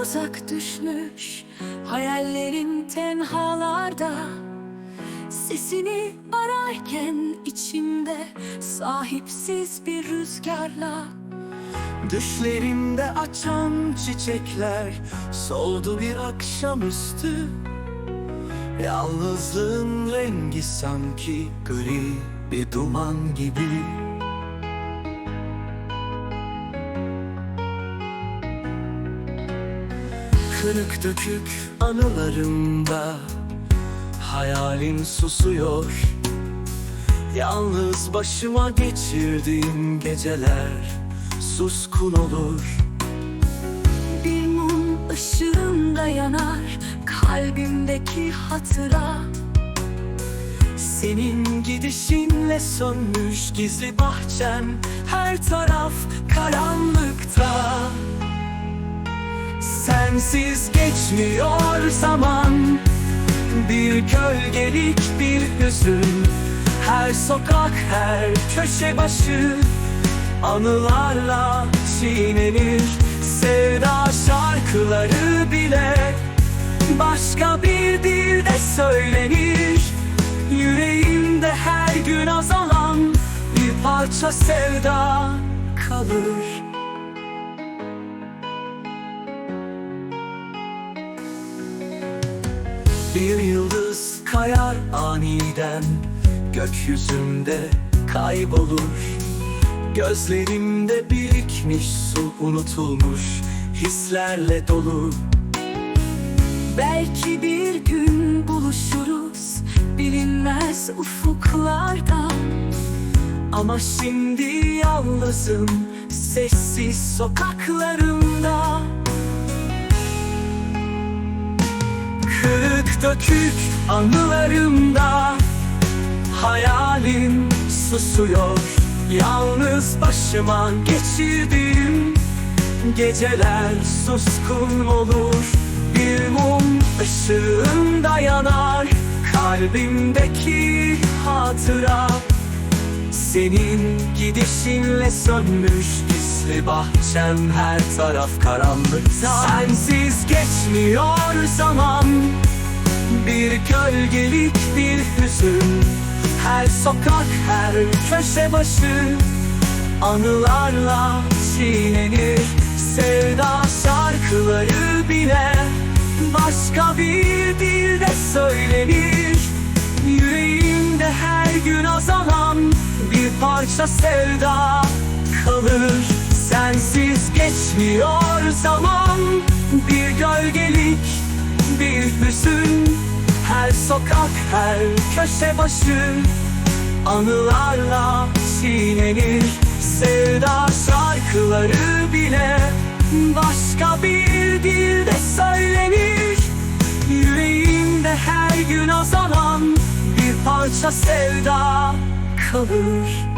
uzak düşmüş Hayallerin tenhalarda. Sesini ararken içimde Sahipsiz bir rüzgarla. Düşlerimde açan çiçekler Soldu bir akşamüstü. Yalnızlığın rengi sanki gri bir duman gibi Kırık dökük anılarımda Hayalim susuyor. Yalnız başıma geçirdiğim geceler Suskun olur. Bir mum ışığında yanar Kalbimdeki hatıra. Senin gidişinle sönmüş gizli bahçem Her taraf karanlıkta Sensiz geçmiyor zaman. Bir gölgelik bir hüzün. Her sokak her köşe başı. Anılarla çiğnenir Sevda şarkıları bile. Başka bir dilde söylenir. Yüreğimde her gün azalan Bir parça sevda kalır Bir yıldız kayar aniden Gökyüzünde kaybolur. Gözlerimde birikmiş su unutulmuş Hislerle dolu. Belki bir gün buluşuruz Bilinmez ufuklarda. Ama şimdi yalnızım Sessiz sokaklarımda dökük anılarımda Hayalim susuyor. Yalnız başıma geçirdiğim Geceler suskun olur. Bir mum ışığında yanar Kalbimdeki hatıra. Senin gidişinle sönmüş gizli bahçem her taraf karanlıkta Sensiz geçmiyor zaman Bir gölgelik bir hüzün. Her sokak her köşe başı Anılarla çiğnenir. Sevda şarkıları bile Başka bir dilde söylenir. Yüreğimde her gün azalan bir parça sevda kalır. Sensiz geçmiyor zaman bir gölgelik bir hüzün Her sokak her köşe başı. Anılarla çiğnenir Sevda şarkıları bile. Başka bir dilde söylenir. Yüreğimde her gün azalan bir parça sevda kalır